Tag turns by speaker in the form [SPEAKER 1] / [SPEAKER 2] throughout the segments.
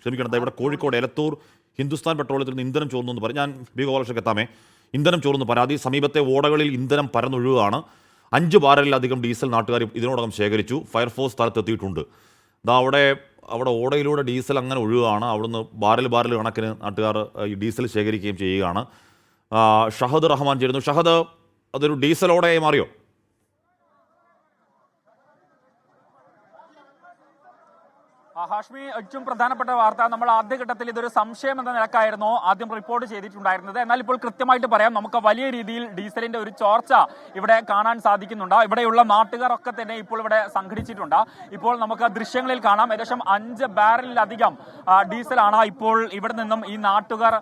[SPEAKER 1] ക്ഷമിക്കണം ഇവിടെ കോഴിക്കോട് എലത്തൂർ ഹിന്ദുസ്ഥാൻ പെട്രോളിയത്തിൽ നിന്ന് ഇന്ധനം ചോർന്നു എന്ന് പറഞ്ഞു ഞാൻ ബി ഗോപാലകൃഷ്ണക്ക് എത്താമേ ഇന്ധനം ചോർന്നു പരാതി സമീപത്തെ ഓടകളിൽ ഇന്ധനം പരന്നൊഴുകുകയാണ്. അഞ്ച് ബാരലിലധികം ഡീസൽ നാട്ടുകാർ ഇതിനോടകം ശേഖരിച്ചു. ഫയർഫോഴ്സ് സ്ഥലത്തെത്തിയിട്ടുണ്ട്. ഇതാ അവിടെ അവിടെ ഓടയിലൂടെ ഡീസൽ അങ്ങനെ ഒഴുകുകയാണ്. അവിടുന്ന് ബാരൽ ബാരൽ കണക്കിന് നാട്ടുകാർ ഈ ഡീസൽ ശേഖരിക്കുകയും ചെയ്യുകയാണ്. ഷഹദ് റഹ്മാൻ ചേരുന്നു. ഷഹദ് അതൊരു ഡീസൽ ഓടയായി മാറിയോ?
[SPEAKER 2] ഹാഷ്മി ഏറ്റവും പ്രധാനപ്പെട്ട വാർത്ത. നമ്മൾ ആദ്യഘട്ടത്തിൽ ഇതൊരു സംശയം എന്ന നിലക്കായിരുന്നു ആദ്യം റിപ്പോർട്ട് ചെയ്തിട്ടുണ്ടായിരുന്നത്. എന്നാൽ ഇപ്പോൾ കൃത്യമായിട്ട് പറയാം നമുക്ക് വലിയ രീതിയിൽ ഡീസലിന്റെ ഒരു ചോർച്ച ഇവിടെ കാണാൻ സാധിക്കുന്നുണ്ട്. ഇവിടെയുള്ള നാട്ടുകാരൊക്കെ തന്നെ ഇപ്പോൾ ഇവിടെ സംഘടിച്ചിട്ടുണ്ട്. ഇപ്പോൾ നമുക്ക് ദൃശ്യങ്ങളിൽ കാണാം. ഏകദേശം അഞ്ച് ബാരലിലധികം ഡീസലാണ് ഇപ്പോൾ ഇവിടെ നിന്നും ഈ നാട്ടുകാർ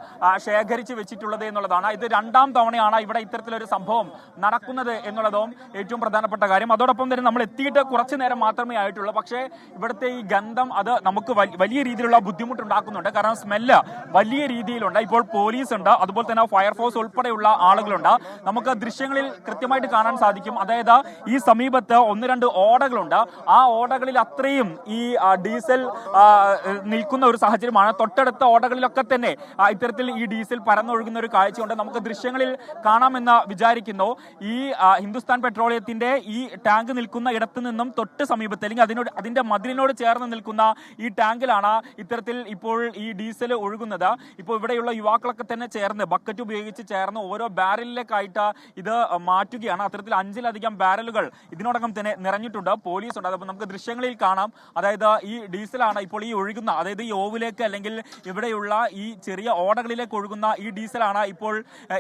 [SPEAKER 2] ശേഖരിച്ച് വെച്ചിട്ടുള്ളത് എന്നുള്ളതാണ്. ഇത് രണ്ടാം തവണയാണ് ഇവിടെ ഇത്തരത്തിലൊരു സംഭവം നടക്കുന്നത് എന്നുള്ളതും ഏറ്റവും പ്രധാനപ്പെട്ട കാര്യം. അതോടൊപ്പം തന്നെ നമ്മൾ എത്തിയിട്ട് കുറച്ചു നേരം മാത്രമേ ആയിട്ടുള്ളൂ. പക്ഷേ ഇവിടുത്തെ ഈ ഗന്ധം അത് നമുക്ക് വലിയ രീതിയിലുള്ള ബുദ്ധിമുട്ടുണ്ടാക്കുന്നുണ്ട്. കാരണം സ്മെല്ല് വലിയ രീതിയിലുണ്ട്. ഇപ്പോൾ പോലീസ് ഉണ്ട് അതുപോലെ തന്നെ ഫയർഫോഴ്സ് ഉൾപ്പെടെയുള്ള ആളുകളുണ്ട്. നമുക്ക് ദൃശ്യങ്ങളിൽ കൃത്യമായിട്ട് കാണാൻ സാധിക്കും. അതായത് ഈ സമീപത്ത് ഒന്ന് രണ്ട് ഓടകളുണ്ട്. ആ ഓടകളിൽ അത്രയും ഈ ഡീസൽ നിൽക്കുന്ന ഒരു സാഹചര്യമാണ്. തൊട്ടടുത്ത ഓടകളിലൊക്കെ തന്നെ ഇത്തരത്തിൽ ഈ ഡീസൽ പരന്നൊഴുകുന്ന ഒരു കാഴ്ചയുണ്ട്. നമുക്ക് ദൃശ്യങ്ങളിൽ കാണാമെന്ന് വിചാരിക്കുന്നു. ഈ ഹിന്ദുസ്ഥാൻ പെട്രോളിയത്തിന്റെ ഈ ടാങ്ക് നിൽക്കുന്ന ഇടത്ത് നിന്നും തൊട്ട് സമീപത്ത് അല്ലെങ്കിൽ അതിനോട് അതിന്റെ മതിലിനോട് ചേർന്ന് നിൽക്കുന്ന ഈ ടാങ്കിലാണ് ഇത്തരത്തിൽ ഇപ്പോൾ ഈ ഡീസൽ ഒഴുകുന്നത്. ഇപ്പോൾ ഇവിടെയുള്ള യുവാക്കളൊക്കെ തന്നെ ചേർന്ന് ബക്കറ്റ് ഉപയോഗിച്ച് ചേർന്ന് ഓരോ ബാരലിലേക്കായിട്ട് ഇത് മാറ്റുകയാണ്. അത്തരത്തിൽ അഞ്ചിലധികം ബാരലുകൾ ഇതിനോടകം തന്നെ നിറഞ്ഞിട്ടുണ്ട്. പോലീസ് ഉണ്ട്. അതപ്പോൾ നമുക്ക് ദൃശ്യങ്ങളിൽ കാണാം. അതായത് ഈ ഡീസലാണ് ഇപ്പോൾ ഈ ഒഴുകുന്ന അതായത് ഈ ഓവിലേക്ക് അല്ലെങ്കിൽ ഇവിടെയുള്ള ഈ ചെറിയ ഓടകളിലേക്ക് ഒഴുകുന്ന ഈ ഡീസലാണ് ഇപ്പോൾ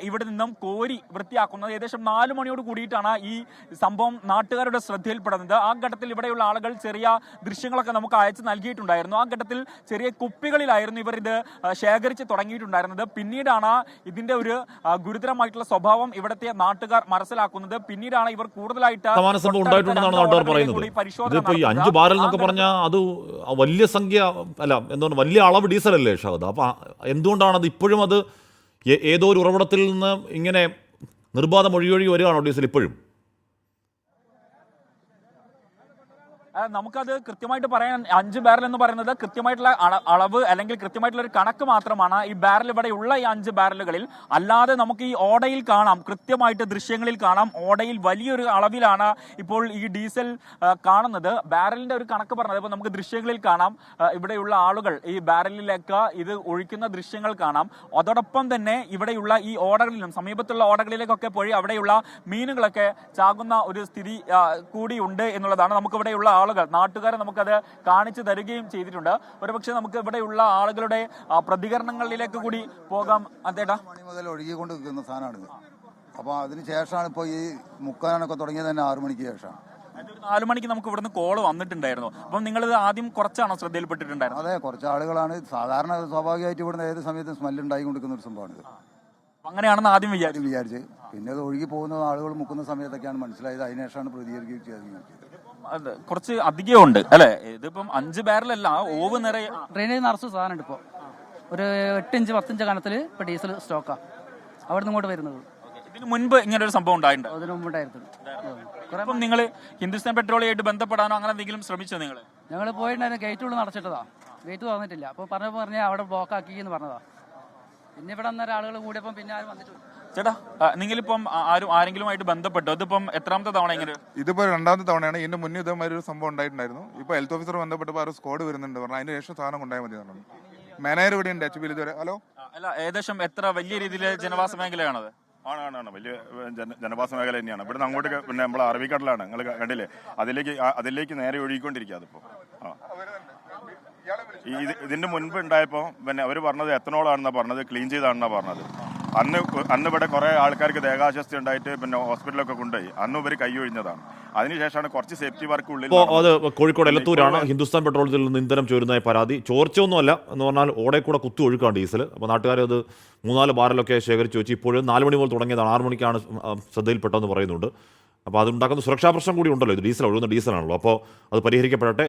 [SPEAKER 2] ഇവിടെ നിന്നും കോരി വൃത്തിയാക്കുന്നത്. ഏകദേശം നാല് മണിയോട് കൂടിയിട്ടാണ് ഈ സംഭവം നാട്ടുകാരുടെ ശ്രദ്ധയിൽപ്പെടുന്നത്. ആ ഘട്ടത്തിൽ ഇവിടെയുള്ള ആളുകൾ ചെറിയ ദൃശ്യങ്ങളൊക്കെ നമുക്ക് അയച്ചു നൽകിയിട്ടുണ്ടായിരുന്നു. ആ ഘട്ടത്തിൽ ചെറിയ കുപ്പികളിലായിരുന്നു ഇവർ ഇത് ശേഖരിച്ച് തുടങ്ങിയിട്ടുണ്ടായിരുന്നത്. പിന്നീടാണ് ഇതിന്റെ ഒരു ഗുരുതരമായിട്ടുള്ള സ്വഭാവം ഇവിടുത്തെ നാട്ടുകാർ മനസ്സിലാക്കുന്നത്. പിന്നീടാണ് ഇവർ കൂടുതലായിട്ട്
[SPEAKER 1] സമാന സംഭവം ഉണ്ടായിട്ടുണ്ടെന്നാണ് നാട്ടുകാർ പറയുന്നത്. ഇതിപ്പോ ഈ അഞ്ച്
[SPEAKER 2] നടത്തുന്നത്.
[SPEAKER 1] ബാരൽ എന്നൊക്കെ പറഞ്ഞാൽ അത് വലിയ സംഖ്യ അല്ല എന്താണ് വലിയ അളവ് ഡീസൽ അല്ലേ ഷഹദ്? അപ്പൊ എന്തുകൊണ്ടാണ് അത് ഇപ്പോഴും അത് ഏതോ ഒരു ഉറവിടത്തിൽ നിന്ന് ഇങ്ങനെ നിർബാധം ഒഴിയൊഴി വരികയാണോ ഡീസൽ ഇപ്പോഴും?
[SPEAKER 2] നമുക്കത് കൃത്യമായിട്ട് പറയാൻ അഞ്ച് ബാരൽ എന്ന് പറയുന്നത് കൃത്യമായിട്ടുള്ള അളവ് അല്ലെങ്കിൽ കൃത്യമായിട്ടുള്ള ഒരു കണക്ക് മാത്രമാണ്. ഈ ബാരൽ ഇവിടെ ഉള്ള ഈ അഞ്ച് ബാരലുകളിൽ. അല്ലാതെ നമുക്ക് ഈ ഓടയിൽ കാണാം. കൃത്യമായിട്ട് ദൃശ്യങ്ങളിൽ കാണാം. ഓടയിൽ വലിയൊരു അളവിലാണ് ഇപ്പോൾ ഈ ഡീസൽ കാണുന്നത്. ബാരലിന്റെ ഒരു കണക്ക് പറഞ്ഞത് ഇപ്പോൾ നമുക്ക് ദൃശ്യങ്ങളിൽ കാണാം. ഇവിടെയുള്ള ആളുകൾ ഈ ബാരലിലേക്ക് ഇത് ഒഴിക്കുന്ന ദൃശ്യങ്ങൾ കാണാം. അതോടൊപ്പം തന്നെ ഇവിടെയുള്ള ഈ ഓടകളിലും സമീപത്തുള്ള ഓടകളിലേക്കൊക്കെ പോയി അവിടെയുള്ള മീനുകളൊക്കെ ചാകുന്ന ഒരു സ്ഥിതി കൂടിയുണ്ട് എന്നുള്ളതാണ് നമുക്ക് ഇവിടെയുള്ള ആളുകൾ നാട്ടുകാരെ നമുക്കത് കാണിച്ചു തരികയും ചെയ്തിട്ടുണ്ട്. ഒരുപക്ഷെ നമുക്ക് ഇവിടെയുള്ള ആളുകളുടെ പ്രതികരണങ്ങളിലേക്ക് കൂടി പോകാം. അതേട്ടാ.
[SPEAKER 3] മണി മുതൽ ഒഴുകിക്കൊണ്ട് നിൽക്കുന്ന സാധനമാണിത്. അപ്പോൾ അതിന് ശേഷമാണ് ഇപ്പോൾ ഈ മുക്കാനൊക്കെ തുടങ്ങിയത് തന്നെ ആറു മണിക്ക് ശേഷമാണ്.
[SPEAKER 2] നാലു മണിക്ക് നമുക്ക് ഇവിടുന്ന് കോൾ വന്നിട്ടുണ്ടായിരുന്നു. അപ്പം നിങ്ങൾ ആദ്യം കുറച്ചാണോ ശ്രദ്ധയിൽപ്പെട്ടിട്ടുണ്ടായിരുന്നു
[SPEAKER 3] അതെ കുറച്ച് ആളുകളാണ്. സാധാരണ സ്വാഭാവികമായിട്ട് ഇവിടുന്ന് ഏത് സമയത്തും സ്മെല്ല് ഉണ്ടായിക്കൊണ്ടിരിക്കുന്ന ഒരു സംഭവമാണിത്.
[SPEAKER 2] അപ്പം അങ്ങനെയാണെന്ന് ആദ്യം വിചാരിച്ചു.
[SPEAKER 3] വിചാരിച്ച്. പിന്നെ അത് ഒഴുകി പോകുന്ന ആളുകൾ മുക്കുന്ന സമയത്തൊക്കെയാണ് മനസ്സിലായത്. അതിനുശേഷമാണ് പ്രതികരിക്കുകയും ചെയ്തത്.
[SPEAKER 2] അത് അധികം ഉണ്ട് അല്ലെ? ഇതിപ്പം അഞ്ച് ബാരലല്ല ഓവ് നിറയെ
[SPEAKER 4] ഡ്രെയിനേജ് നിറച്ച് സാധനമുണ്ട് ഇപ്പോൾ ഒരു എട്ട് ഇഞ്ച് പത്തിഞ്ച് കനത്തിൽ ഇപ്പോൾ ഡീസൽ സ്റ്റോക്കാണ് അവിടെ നിന്ന് ഇങ്ങോട്ട് വരുന്നത്.
[SPEAKER 2] ഇതിന് മുൻപ് ഇങ്ങനെ ഒരു സംഭവം ഉണ്ടായിട്ടുണ്ട്.
[SPEAKER 4] അതിന് മുമ്പുണ്ടായിരുന്നു കുറെ
[SPEAKER 2] അപ്പം നിങ്ങൾ ഹിന്ദുസ്ഥാൻ പെട്രോളിയായിട്ട് ബന്ധപ്പെടാനോ അങ്ങനെ എന്തെങ്കിലും ശ്രമിച്ചോ നിങ്ങൾ
[SPEAKER 4] ഞങ്ങൾ പോയിട്ടുണ്ടായിരുന്നു ഗേറ്റ് ഉള്ളിൽ നടച്ചിട്ടതാ ഗേറ്റ് തുറന്നിട്ടില്ല അപ്പോൾ പറഞ്ഞു പറഞ്ഞാൽ അവിടെ ബ്ലോക്ക് ആക്കി എന്ന് പറഞ്ഞതാ. പിന്നെ ഇവിടെ അന്നേരം ആളുകൾ കൂടിയപ്പം പിന്നെ ആരും വന്നിട്ടില്ല.
[SPEAKER 2] ചേട്ടാ ആ, നിങ്ങളിപ്പം ആരും ആരെങ്കിലുമായിട്ട് ബന്ധപ്പെട്ടോ? ഇതിപ്പം എത്രാമത്തെ തവണ ഇങ്ങനെ?
[SPEAKER 5] ഇതിപ്പോ രണ്ടാമത്തെ തവണയാണ്. ഇതിന്റെ മുന്നേ ഇതേമാതിരി ഒരു സംഭവം ഉണ്ടായിട്ടുണ്ടായിരുന്നു. ഇപ്പൊ ഹെൽത്ത് ഓഫീസർ ബന്ധപ്പെട്ടപ്പോൾ ആ സ്കോഡ് വരുന്നുണ്ട് പറഞ്ഞു. അതിന് ശേഷം സാധനം കൊണ്ടായാൽ മതി പറഞ്ഞു. മാനേജർ ഇവിടെ ഉണ്ട് എച്ച് ഇതുവരെ. ഹലോ
[SPEAKER 2] അല്ല ഏകദേശം എത്ര വലിയ രീതിയിൽ ജനവാസ മേഖലയാണത്?
[SPEAKER 6] ആണ് ആണ് ആണ്. വലിയ ജനവാസ മേഖല തന്നെയാണ്. ഇവിടുന്ന് അങ്ങോട്ട് പിന്നെ നമ്മൾ അറബിക്കടലാണ് നിങ്ങൾ കണ്ടില്ലേ? അതിലേക്ക് അതിലേക്ക് നേരെ ഒഴുകിക്കൊണ്ടിരിക്കുക അതിപ്പോ. ആ. ഇതിന്റെ മുൻപ് ഉണ്ടായപ്പോൾ പിന്നെ അവർ പറഞ്ഞത് എത്തനോളാണെന്നാ പറഞ്ഞത് ക്ലീൻ ചെയ്താണെന്നാ പറഞ്ഞത്. അന്ന് അന്ന് ഇവിടെ കുറെ ആൾക്കാർക്ക് ദേഹാശസ്തി ഉണ്ടായിട്ട് പിന്നെ ഹോസ്പിറ്റലൊക്കെ കൊണ്ടുപോയി. അന്ന് ഇവർ കൈ ഒഴിഞ്ഞതാണ്. അതിനുശേഷമാണ് കുറച്ച് സേഫ്റ്റി വർക്ക് ഉള്ളിൽ
[SPEAKER 1] അത് കോഴിക്കോട് എലത്തൂരാണ് ഹിന്ദുസ്ഥാൻ പെട്രോളിയത്തിൽ നിന്ന് ഇന്ധനം ചോരുന്നതായി പരാതി. ചോർച്ചയൊന്നുമല്ല എന്ന് പറഞ്ഞാൽ ഓടെ കൂടെ കുത്തു ഒഴുക്കാണ് ഡീസൽ. അപ്പോൾ നാട്ടുകാർ അത് മൂന്നാൽ ബാറിലൊക്കെ ശേഖരിച്ച് വെച്ച് ഇപ്പോഴും നാല് മണി മുതൽ തുടങ്ങിയതാണ്. ആറ് മണിക്കാണ് ശ്രദ്ധയിൽപ്പെട്ടതെന്ന് പറയുന്നുണ്ട്. അപ്പോൾ അതുണ്ടാക്കുന്ന സുരക്ഷാ പ്രശ്നം കൂടി ഉണ്ടല്ലോ. ഇത് ഡീസൽ ഒഴുകുന്ന ഡീസലാണല്ലോ. അപ്പോൾ അത് പരിഹരിക്കപ്പെടട്ടെ.